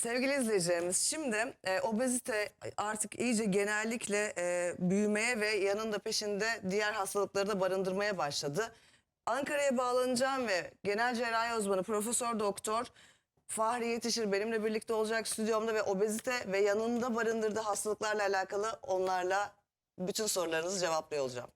Sevgili izleyicilerimiz şimdi e, obezite artık iyice genellikle e, büyümeye ve yanında peşinde diğer hastalıkları da barındırmaya başladı. Ankara'ya bağlanacağım ve genel cerrahi uzmanı Profesör Doktor Fahri Yetişir benimle birlikte olacak stüdyomda ve obezite ve yanında barındırdığı hastalıklarla alakalı onlarla bütün sorularınızı cevaplıyor olacağım.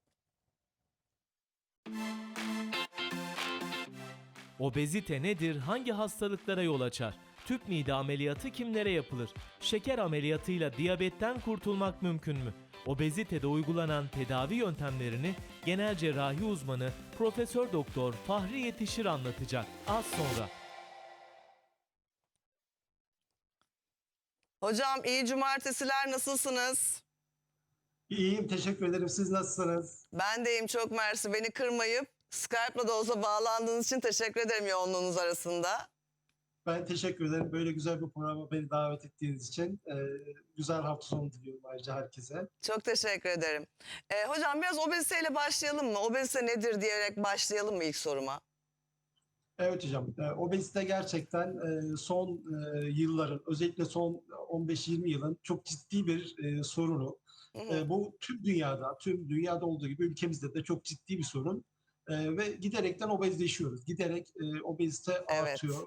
Obezite nedir? Hangi hastalıklara yol açar? Tüp mide ameliyatı kimlere yapılır? Şeker ameliyatıyla diyabetten kurtulmak mümkün mü? Obezitede uygulanan tedavi yöntemlerini genel cerrahi uzmanı Profesör Doktor Fahri Yetişir anlatacak. Az sonra. Hocam iyi cumartesiler nasılsınız? İyiyim, teşekkür ederim. Siz nasılsınız? Ben deyim çok mersi beni kırmayıp Skype'la da olsa bağlandığınız için teşekkür ederim yoğunluğunuz arasında. Ben teşekkür ederim. Böyle güzel bir programa beni davet ettiğiniz için. Ee, güzel hafta sonu diliyorum ayrıca herkese. Çok teşekkür ederim. Ee, hocam biraz obeziteyle başlayalım mı? Obezite nedir diyerek başlayalım mı ilk soruma? Evet hocam, e, obezite gerçekten e, son e, yılların, özellikle son 15-20 yılın çok ciddi bir e, sorunu. Hı hı. E, bu tüm dünyada, tüm dünyada olduğu gibi ülkemizde de çok ciddi bir sorun. E, ve giderekten obezleşiyoruz. Giderek e, obezite Evet. artıyor.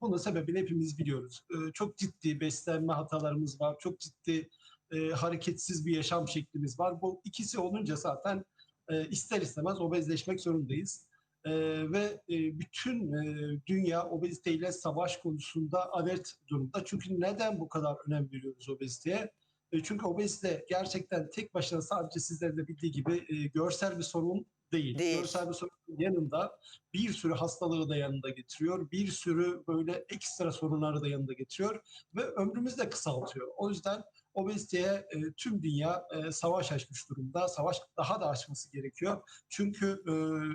Bunun sebebini hepimiz biliyoruz. E, çok ciddi beslenme hatalarımız var. Çok ciddi e, hareketsiz bir yaşam şeklimiz var. Bu ikisi olunca zaten e, ister istemez obezleşmek zorundayız. E, ve e, bütün e, dünya obeziteyle savaş konusunda alert durumda. Çünkü neden bu kadar önem veriyoruz obeziteye? E, çünkü obezite gerçekten tek başına sadece sizlerin de bildiği gibi e, görsel bir sorun değil. Değil. Görsel bir sorun yanında bir sürü hastalığı da yanında getiriyor. Bir sürü böyle ekstra sorunları da yanında getiriyor. Ve ömrümüzü de kısaltıyor. O yüzden obeziteye e, tüm dünya e, savaş açmış durumda. Savaş daha da açması gerekiyor. Çünkü e,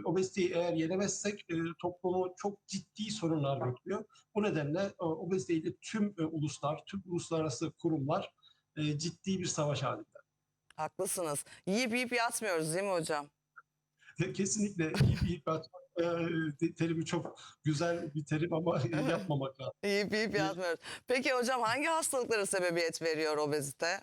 obeziteyi eğer yenemezsek e, toplumu çok ciddi sorunlar bekliyor. Bu nedenle e, obeziteyle tüm e, uluslar, tüm uluslararası kurumlar e, ciddi bir savaş halinde. Haklısınız. Yiyip yiyip yatmıyoruz değil mi hocam? Kesinlikle iyi bir atmak e, de- terimi çok güzel bir terim ama yapmamak lazım. Yiyip yiyip yatmıyoruz. Peki hocam hangi hastalıklara sebebiyet veriyor obezite?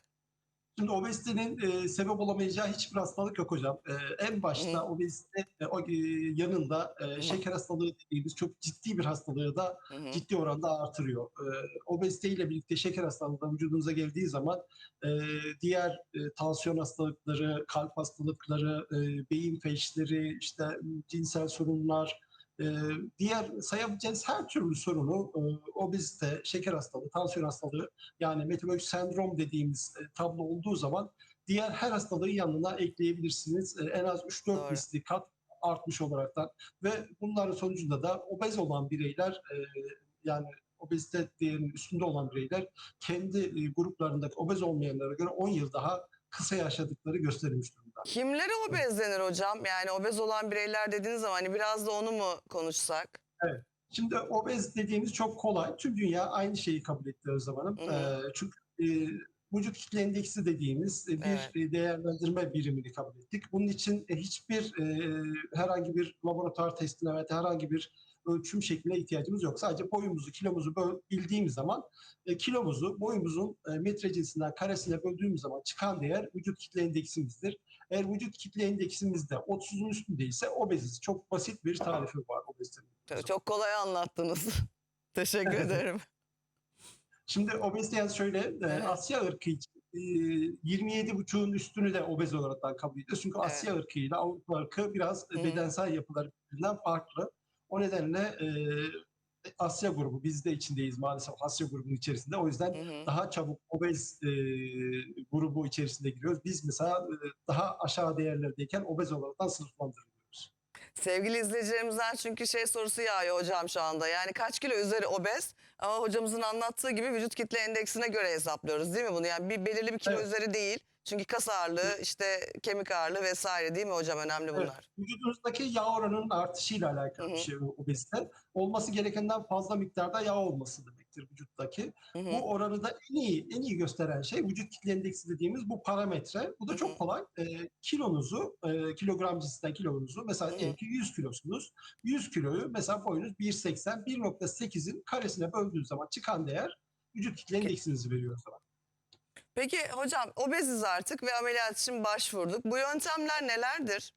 Şimdi obezitenin e, sebep olamayacağı hiçbir hastalık yok hocam. E, en başta Hı. obezite e, o, e, yanında e, şeker hastalığı dediğimiz çok ciddi bir hastalığı da hı. ciddi oranda artırıyor. E, obezite ile birlikte şeker hastalığı da vücudunuza geldiği zaman e, diğer e, tansiyon hastalıkları, kalp hastalıkları, e, beyin felçleri, işte cinsel sorunlar, diğer sayabileceğiniz her türlü sorunu e, obezite, şeker hastalığı, tansiyon hastalığı yani metabolik sendrom dediğimiz e, tablo olduğu zaman diğer her hastalığı yanına ekleyebilirsiniz. E, en az 3-4 Doğru. misli kat artmış olaraktan ve bunların sonucunda da obez olan bireyler yani obezite değerinin üstünde olan bireyler kendi gruplarındaki obez olmayanlara göre 10 yıl daha kısa yaşadıkları gösterilmiş durumda. Kimlere obez denir hocam? Yani obez olan bireyler dediğiniz zaman hani biraz da onu mu konuşsak? Şimdi obez dediğimiz çok kolay. Tüm dünya aynı şeyi kabul etti Özlem Hanım. Hı hı. Ee, çünkü e, vücut kitle endeksi dediğimiz e, bir Evet. e, değerlendirme birimini kabul ettik. Bunun için e, hiçbir e, herhangi bir laboratuvar testine veya herhangi bir ölçüm şekline ihtiyacımız yok. Sadece boyumuzu, kilomuzu bildiğimiz zaman e, kilomuzu boyumuzun e, metre cinsinden karesine böldüğümüz zaman çıkan değer vücut kitle endeksimizdir. Eğer vücut kitle endeksimizde 30'un üstündeyse obeziz. Çok basit bir tarifi var obezitenin. Çok kolay anlattınız. Teşekkür ederim. Şimdi obezite şöyle e, Evet. Asya ırkı için e, 27,5'un üstünü de obez olarak kabul ediyoruz. Çünkü Evet. Asya ırkı ile Avrupa ırkı biraz e, Hı. bedensel yapıları birbirinden farklı. O nedenle e, Asya grubu biz de içindeyiz maalesef Asya grubunun içerisinde. O yüzden Hı hı. daha çabuk obez e, grubu içerisinde giriyoruz. Biz mesela e, daha aşağı değerlerdeyken obez olaraktan sınıflandırılıyoruz. Sevgili izleyicilerimizden çünkü şey sorusu yağıyor hocam şu anda. Yani kaç kilo üzeri obez ama hocamızın anlattığı gibi vücut kitle endeksine göre hesaplıyoruz değil mi bunu? Yani bir belirli bir kilo Evet. üzeri değil. Çünkü kas ağırlığı, işte kemik ağırlığı vesaire değil mi hocam? Önemli bunlar. Evet, vücudunuzdaki yağ oranının artışıyla alakalı Hı hı. bir şey obezite. Olması gerekenden fazla miktarda yağ olması demektir vücuttaki. Hı hı. Bu oranı da en iyi en iyi gösteren şey vücut kitle endeksi dediğimiz bu parametre. Bu da çok kolay. Ee, kilonuzu, e, kilogram cinsinden kilonuzu mesela diyelim ki 100 kilosunuz. 100 kiloyu mesela boyunuz 1.80, 1.8'in karesine böldüğünüz zaman çıkan değer vücut kitle endeksinizi veriyoruz sana. Peki hocam obeziz artık ve ameliyat için başvurduk. Bu yöntemler nelerdir?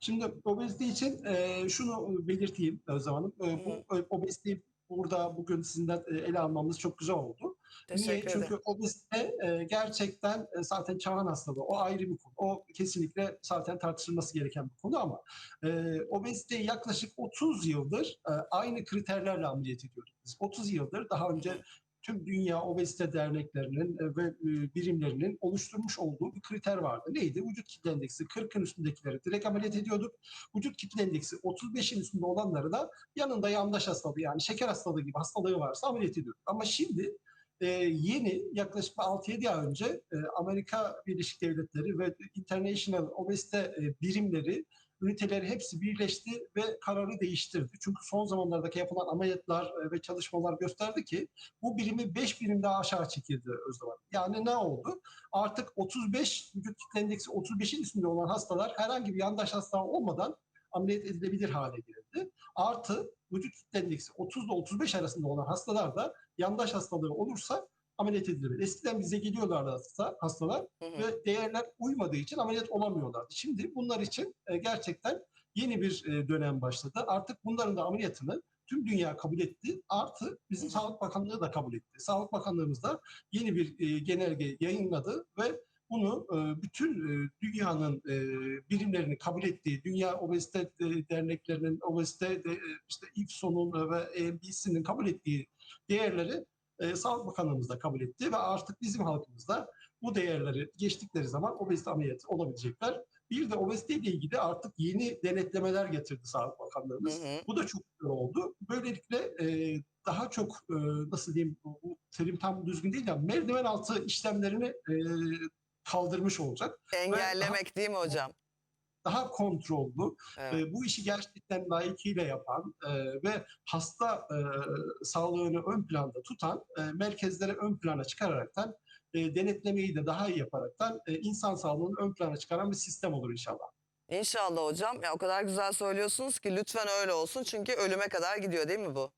Şimdi obezite için e, şunu belirteyim Özlem Hanım. E, bu e, obeziteyi burada bugün sizinden e, ele almamız çok güzel oldu. Niye? Teşekkür Çünkü ederim. obezite e, gerçekten e, zaten çağın hastalığı. O ayrı bir konu. O kesinlikle zaten tartışılması gereken bir konu ama e, obeziteyi yaklaşık 30 yıldır e, aynı kriterlerle ameliyat ediyoruz. Biz 30 yıldır daha önce tüm dünya obezite derneklerinin e, ve e, birimlerinin oluşturmuş olduğu bir kriter vardı. Neydi? Vücut kitle endeksi 40'ın üstündekileri direkt ameliyat ediyorduk. Vücut kitle endeksi 35'in üstünde olanları da yanında yandaş hastalığı yani şeker hastalığı gibi hastalığı varsa ameliyat ediyorduk. Ama şimdi e, yeni yaklaşık 6-7 ay önce Amerika Birleşik Devletleri ve International Obezite birimleri üniteleri hepsi birleşti ve kararı değiştirdi. Çünkü son zamanlardaki yapılan ameliyatlar e, ve çalışmalar gösterdi ki bu birimi 5 birim daha aşağı çekildi Özlem. Yani ne oldu? Artık 35 vücut kitle endeksi 35'in üstünde olan hastalar herhangi bir yandaş hastalığı olmadan ameliyat edilebilir hale geldi. Artı vücut kitle endeksi 30 ile 35 arasında olan hastalar da yandaş hastalığı olursa ameliyat edilebilir. Eskiden bize geliyorlardı hasta, hastalar Hı hı. ve değerler uymadığı için ameliyat olamıyorlardı. Şimdi bunlar için e, gerçekten yeni bir e, dönem başladı. Artık bunların da ameliyatını tüm dünya kabul etti. Artı bizim Hı hı. Sağlık Bakanlığı da kabul etti. Sağlık Bakanlığımız da yeni bir e, genelge yayınladı ve bunu e, bütün e, dünyanın e, birimlerini kabul ettiği, Dünya Obezite Derneklerinin, Obezite işte İFSO'nun ve EMBC'nin kabul ettiği değerleri e, Sağlık Bakanlığımız da kabul etti ve artık bizim halkımız da bu değerleri geçtikleri zaman obezite ameliyatı olabilecekler. Bir de obezite ile ilgili artık yeni denetlemeler getirdi Sağlık Hı Bakanlığımız. hı. Bu da çok güzel oldu. Böylelikle e, daha çok e, nasıl diyeyim bu terim tam düzgün değil ama merdiven altı işlemlerini e, kaldırmış olacak. Engellemek değil mi hocam? Daha kontrollü, Evet. e, bu işi gerçekten layıkıyla yapan e, ve hasta e, sağlığını ön planda tutan e, merkezlere ön plana çıkararaktan e, denetlemeyi de daha iyi yaparaktan e, insan sağlığını ön plana çıkaran bir sistem olur inşallah. İnşallah hocam. Ya o kadar güzel söylüyorsunuz ki lütfen öyle olsun. Çünkü ölüme kadar gidiyor değil mi bu?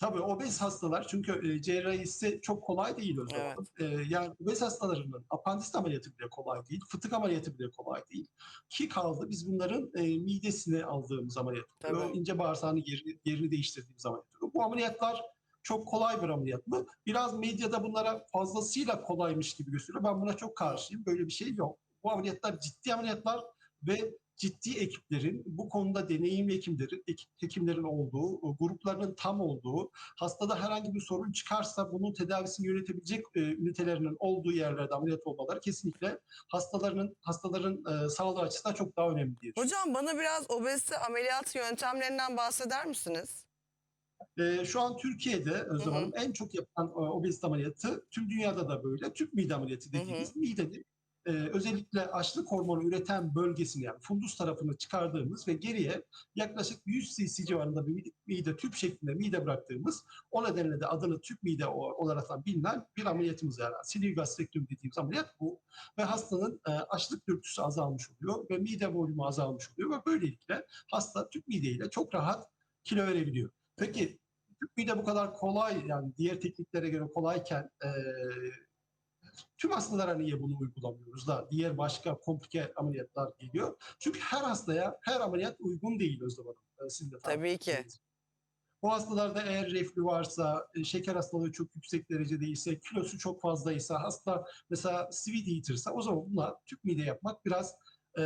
Tabii obez hastalar çünkü e, cerrahisi çok kolay değil o zaman. Evet. E, yani obez hastalarının apandisit ameliyatı bile kolay değil, fıtık ameliyatı bile kolay değil. Ki kaldı biz bunların e, midesini aldığımız ameliyat oluyor, Tabii. ince bağırsağını yerini, yerini değiştirdiğimiz ameliyat oluyor. Bu ameliyatlar çok kolay bir ameliyat mı? Biraz medyada bunlara fazlasıyla kolaymış gibi gösteriyor. Ben buna çok karşıyım. Böyle bir şey yok. Bu ameliyatlar ciddi ameliyatlar ve ciddi ekiplerin, bu konuda deneyimli hekimlerin, ek- hekimlerin olduğu, gruplarının tam olduğu, hastada herhangi bir sorun çıkarsa bunun tedavisini yönetebilecek e, ünitelerinin olduğu yerlerde ameliyat olmaları kesinlikle hastaların hastaların e, sağlığı açısından çok daha önemli diye. Hocam bana biraz obezite ameliyat yöntemlerinden bahseder misiniz? E, şu an Türkiye'de Özlem. Hanım en çok yapılan e, obezite ameliyatı tüm dünyada da böyle. Tüp mide ameliyatı dediğimiz midenin e, özellikle açlık hormonu üreten bölgesini yani fundus tarafını çıkardığımız ve geriye yaklaşık 100 cc civarında bir mide, mide tüp şeklinde mide bıraktığımız o nedenle de adını tüp mide olarak da bilinen bir ameliyatımız yani. Silivri gastrektomi dediğimiz ameliyat bu. Ve hastanın e, açlık dürtüsü azalmış oluyor ve mide volümü azalmış oluyor ve böylelikle hasta tüp mideyle çok rahat kilo verebiliyor. Peki tüp mide bu kadar kolay yani diğer tekniklere göre kolayken e, tüm hastalara niye bunu uygulamıyoruz da diğer başka komplike ameliyatlar geliyor? Çünkü her hastaya her ameliyat uygun değil Özlem Hanım. E, Sizin de Tabii ki. ettiğiniz. Bu hastalarda eğer reflü varsa, e, şeker hastalığı çok yüksek derecedeyse, kilosu çok fazlaysa, hasta mesela sweet eater'sa o zaman buna tüp mide yapmak biraz e,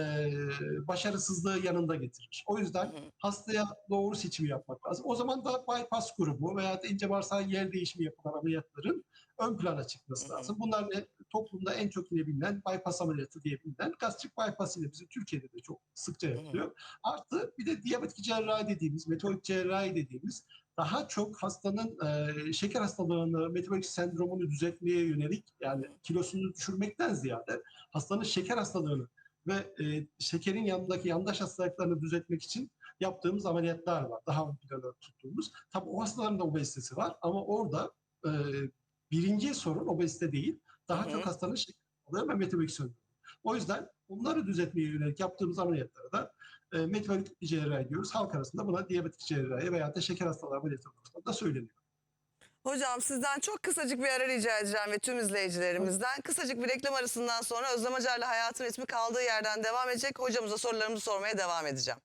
başarısızlığı yanında getirir. O yüzden hastaya doğru seçimi yapmak lazım. O zaman da bypass grubu veya da ince bağırsağın yer değişimi yapılan ameliyatların ön plana çıkması lazım. Bunlar ne? Toplumda en çok yine bilinen bypass ameliyatı diye bilinen gastrik bypass ile bizim Türkiye'de de çok sıkça yapılıyor. Artı bir de diyabetik cerrahi dediğimiz, metabolik cerrahi dediğimiz daha çok hastanın e, şeker hastalığını, metabolik sendromunu düzeltmeye yönelik yani kilosunu düşürmekten ziyade hastanın şeker hastalığını ve e, şekerin yanındaki yandaş hastalıklarını düzeltmek için yaptığımız ameliyatlar var. Daha ön plana tuttuğumuz. Tabii o hastaların da obezitesi var ama orada e, birinci sorun obezite değil. Daha Hı çok hastanın şeker hastalığı ve metabolik sendromu. O yüzden bunları düzeltmeye yönelik yaptığımız ameliyatlara da e, metabolik cerrahi diyoruz. Halk arasında buna diyabetik cerrahi veya da şeker hastalığı ameliyatı da söyleniyor. Hocam sizden çok kısacık bir ara rica edeceğim ve tüm izleyicilerimizden. Kısacık bir reklam arasından sonra Özlem Acar'la Hayatın Ritmi kaldığı yerden devam edecek. Hocamıza sorularımızı sormaya devam edeceğim.